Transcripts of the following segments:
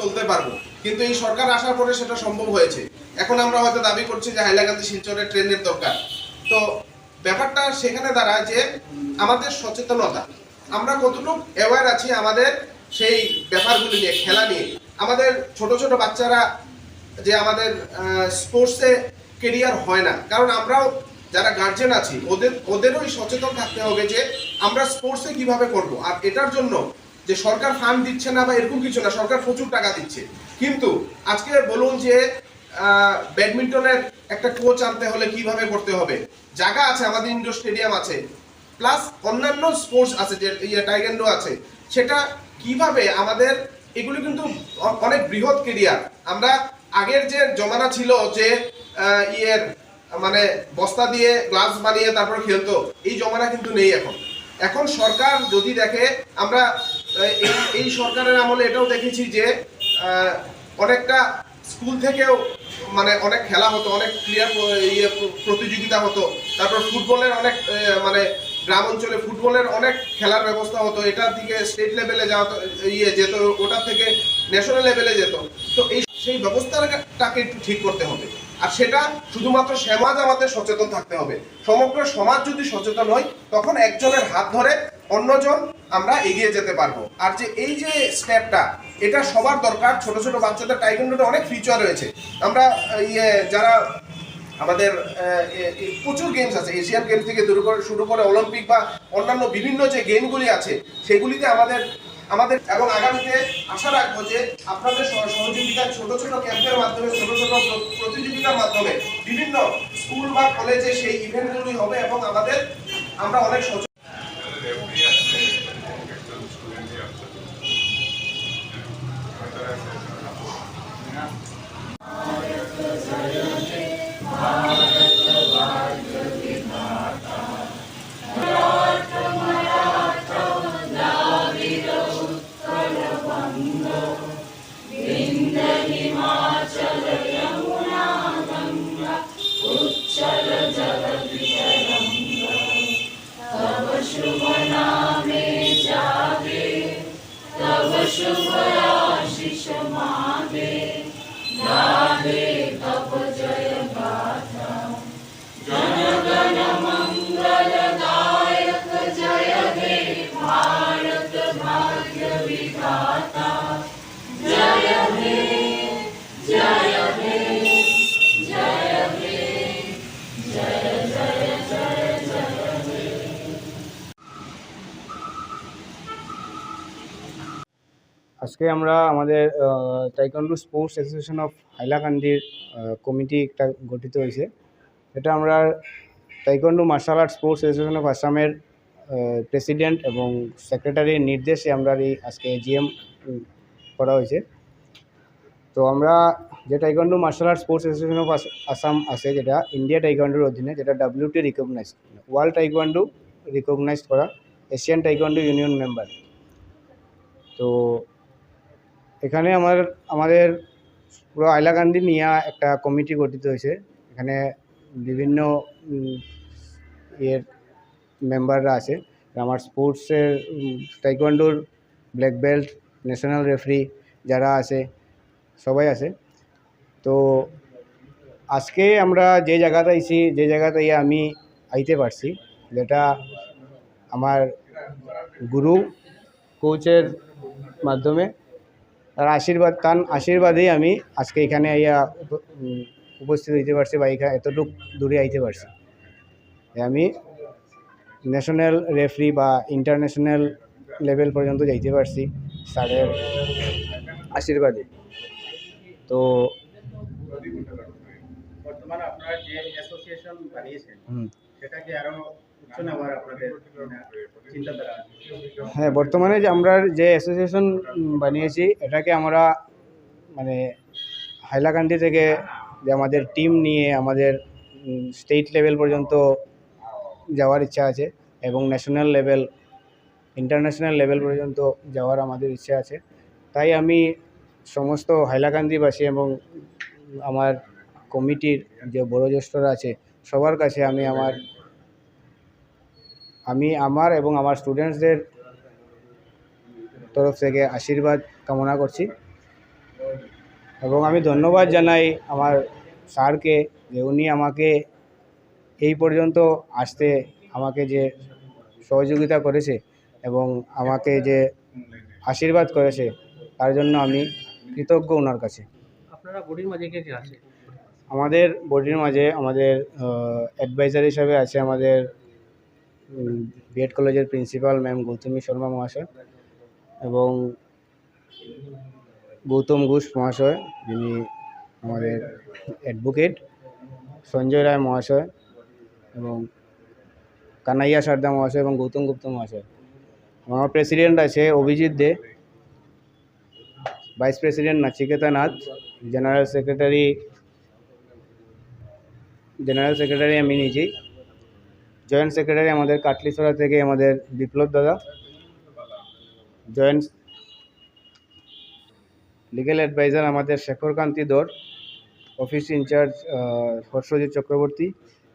চলতে পারব। কিন্তু এই সরকার আসার পরে সেটা সম্ভব হয়েছে। এখন আমরা হয়তো দাবি করছি যে হাইলাকান্দি শিলচরের ট্রেনের দরকার। তো ব্যাপারটা সেখানে দাঁড়ায় যে আমাদের সচেতনতা। আমরা কতটুকু অ্যাওয়্যার আছি আমাদের সেই ব্যাপারগুলি নিয়ে, খেলা নিয়ে। আমাদের ছোট ছোট বাচ্চারা যে আমাদের স্পোর্টসে কেরিয়ার হয় না। কারণ আমরাও যারা গার্জেন আছি, ওদের, ওদেরও সচেতন থাকতে হবে যে আমরা স্পোর্টসে কীভাবে করব। আর এটার জন্য যে সরকার ফান্ড দিচ্ছে না বা এরকম কিছু না, সরকার প্রচুর টাকা দিচ্ছে। কিন্তু আজকে বলুন যে ব্যাডমিন্টনের একটা কোচ আনতে হলে কীভাবে করতে হবে? জায়গা আছে, আমাদের ইন্ডোর স্টেডিয়াম আছে। প্লাস অন্যান্য স্পোর্টস আছে, যে ইয়ে টাইগেন্ডো আছে। সেটা কীভাবে আমাদের, এগুলো কিন্তু অনেক বৃহৎ কেরিয়ার আমরা আগের যে জমানা ছিল যে ইয়ের মানে বস্তা দিয়ে গ্লাভস বানিয়ে তারপর খেলতো, এই জমানা কিন্তু নেই এখন। এখন সরকার যদি দেখে, আমরা এই এই সরকারের আমলে এটাও দেখেছি যে অনেকটা স্কুল থেকেও মানে অনেক খেলা হতো, অনেক ক্লিয়ার ইয়ে প্রতিযোগিতা হতো। তারপর ফুটবলের অনেক মানে গ্রাম অঞ্চলে ফুটবলের অনেক খেলার ব্যবস্থা হতো। এটার দিকে স্টেট লেভেলে তো- ইয়ে যেত ওটার থেকে ন্যাশনাল লেভেলে যেত। তো এই, সেই ব্যবস্থাটাকে একটু ঠিক করতে হবে। আর সেটা শুধুমাত্র সমাজ আমাদের সচেতন থাকতে হবে। সমগ্র সমাজ যদি সচেতন হয়, তখন একজনের হাত ধরে অন্যজন আমরা এগিয়ে যেতে পারব। আর যে এই যে স্টেপটা এটা সবার দরকার। ছোট ছোট বাচ্চাদের টাইকন্ডোতে অনেক ফিচার রয়েছে। আমরা ইয়ে যারা আমাদের প্রচুর গেমস আছে। এশিয়ান গেমস থেকে শুরু করে শুরু করে অলিম্পিক বা অন্যান্য বিভিন্ন যে গেমগুলি আছে, সেগুলিতে আমাদের আমাদের এবং আগামীতে আশা রাখব যে আপনাদের সহযোগিতা ছোট ছোট ক্যাম্পের মাধ্যমে, ছোট ছোট প্রতিযোগিতার মাধ্যমে বিভিন্ন স্কুল বা কলেজে সেই ইভেন্টগুলি হবে এবং আমাদের আমরা অনেক Shuvayashi Shamaya. আজকে আমরা আমাদের টাইকন্ডু স্পোর্টস অ্যাসোসিয়েশন অফ হাইলাকান্দির কমিটি একটা গঠিত হয়েছে। এটা আমরা taekwondo martial art sports association of আসামের প্রেসিডেন্ট এবং সেক্রেটারির নির্দেশে আমরা এই আজকে জিএম করা হয়েছে। তো আমরা যে taekwondo martial art sports association of Assam আছে, যেটা ইন্ডিয়া টাইকন্ডুর অধীনে, যেটা WT recognise world taekwondo recognise করা এশিয়ান টাইকন্ডু ইউনিয়ন মেম্বার তো এখানে আমার, আমাদের পুরো হাইলাকান্দি নিয়ে একটা কমিটি গঠিত হয়েছে। এখানে বিভিন্ন ইয়ের মেম্বাররা আছে। আমার স্পোর্টসের টাইকোয়ান্ডোর ব্ল্যাক বেল্ট ন্যাশনাল রেফারি যারা আছে, সবাই আছে। তো আজকে আমরা যে জায়গাতে আইছি, যে জায়গাতে আমি আইতে পারছি, যেটা আমার গুরু কোচের মাধ্যমে তার আশীর্বাদ তার আশীর্বাদেই আমি আজকে এখানে আইয়া উপ- উপস্থিত হইতে পারছি বা এখানে এতটুক দূরে আইতে পারছি। আমি ন্যাশনাল রেফারি বা ইন্টারন্যাশনাল লেভেল পর্যন্ত যাইতে পারছি স্যারের আশীর্বাদে। তো বর্তমানে আপনারা যে অ্যাসোসিয়েশন বানিয়েছেন হুম, সেটা মানে? হ্যাঁ বর্তমানে যে আমরা যে অ্যাসোসিয়েশন বানিয়েছি, এটাকে আমরা মানে হাইলাকান্দি থেকে যে আমাদের টিম নিয়ে আমাদের স্টেট লেভেল পর্যন্ত যাওয়ার ইচ্ছা আছে এবং ন্যাশনাল লেভেল, ইন্টারন্যাশনাল লেভেল পর্যন্ত যাওয়ার আমাদের ইচ্ছা আছে তাই আমি সমস্ত হাইলাকান্দিবাসী এবং আমার কমিটির যে বয়োজ্যেষ্ঠরা আছে, সবার কাছে আমি আমার আমি আমার এবং আমার স্টুডেন্টসদের তরফ থেকে আশীর্বাদ কামনা করছি। এবং আমি ধন্যবাদ জানাই আমার স্যারকে যে উনি আমাকে এই পর্যন্ত আসতে আমাকে যে সহযোগিতা করেছে এবং আমাকে যে আশীর্বাদ করেছে তার জন্য আমি কৃতজ্ঞ ওনার কাছে। আপনারা বডির মাঝে কে কে আছে? আমাদের বডির মাঝে আমাদের অ্যাডভাইজার হিসাবে আছে আমাদের বিএড কলেজের প্রিন্সিপাল ম্যাম গৌতমী শর্মা মহাশয় এবং গৌতম ঘোষ মহাশয়, যিনি আমাদের অ্যাডভোকেট সঞ্জয় রায় মহাশয় এবং কানাইয়া সারদা মহাশয় এবং গৌতম গুপ্ত মহাশয়। আমার প্রেসিডেন্ট আছে Abhijit De vice president Nachiketa Nath general secretary general secretary আমি নিজেই। জয়েন্ট সেক্রেটারি আমাদের কাটলিছড়া থেকে আমাদের বিপ্লব দাদা। জয়েন্ট লিগ্যাল অ্যাডভাইজার আমাদের শেখরকান্তি দর, অফিস ইনচার্জ হর্ষজিৎ চক্রবর্তী,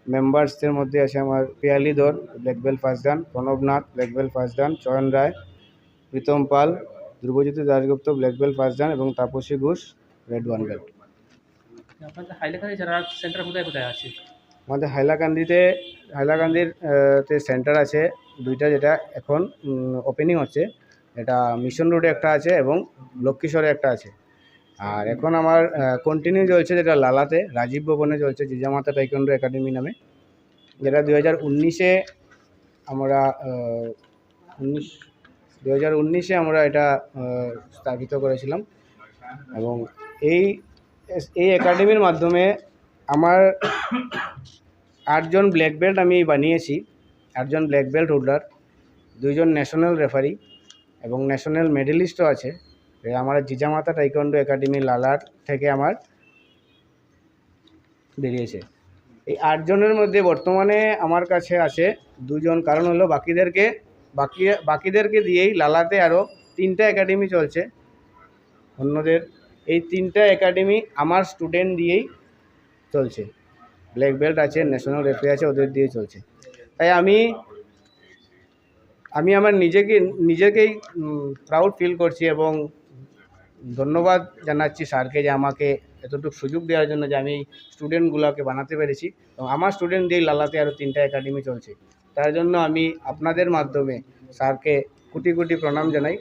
মেম্বার্সদের মধ্যে আছে আমার Piyali Dhar black belt first dan Pranab Nath black belt Chayan Roy, Pritam Pal, Dhrubajyoti Dasgupta black belt first dan এবং Tapasi Ghosh, red one belt আপনাদের সেন্টার কোথায় কোথায় আছে? আমাদের হাইলাকান্দিতে, হাইলাকান্দির তে সেন্টার আছে, দুইটা যেটা এখন ওপেনিং হচ্ছে। এটা মিশন রোডে একটা আছে এবং লক্ষ্মীশ্বরে একটা আছে। আর এখন আমার কন্টিনিউ চলছে যেটা লালাতে, রাজীব ভবনে চলছে, জিজামাতা টাইকন্ডো একাডেমি নামে। যেটা দু হাজার উনিশে আমরা উনিশ দু হাজার উনিশে আমরা এটা স্থাপিত করেছিলাম। এবং এই এই একাডেমির মাধ্যমে আমার আটজন ব্ল্যাক বেল্ট আমি বানিয়েছি, আটজন ব্ল্যাক বেল্ট হোল্ডার দুইজন ন্যাশনাল রেফারি এবং ন্যাশনাল মেডেলিস্টও আছে। আমার জিজামাতা টাইকন্ডো একাডেমি লালার থেকে আমার বেরিয়েছে। এই আটজনের মধ্যে বর্তমানে আমার কাছে আছে দুজন কারণ হলো বাকিদেরকে, বাকি, বাকিদেরকে দিয়েই লালাতে আরও তিনটা একাডেমি চলছে। অন্যদের এই তিনটা একাডেমি আমার স্টুডেন্ট দিয়েই চলছে। ব্ল্যাক বেল্ট আছে ন্যাশনাল রেফারি আছে, ওদের দিয়ে চলছে। তাই আমি আমি আমার নিজেকে, নিজেকেই প্রাউড ফিল করছি এবং ধন্যবাদ জানাচ্ছি স্যারকে যে আমাকে এতটুকু সুযোগ দেওয়ার জন্য যে আমি স্টুডেন্টগুলোকে বানাতে পেরেছি। এবং আমার স্টুডেন্ট দিয়েই লালাতে আরও তিনটা একাডেমি চলছে। তার জন্য আমি আপনাদের মাধ্যমে স্যারকে কোটি কোটি প্রণাম জানাই।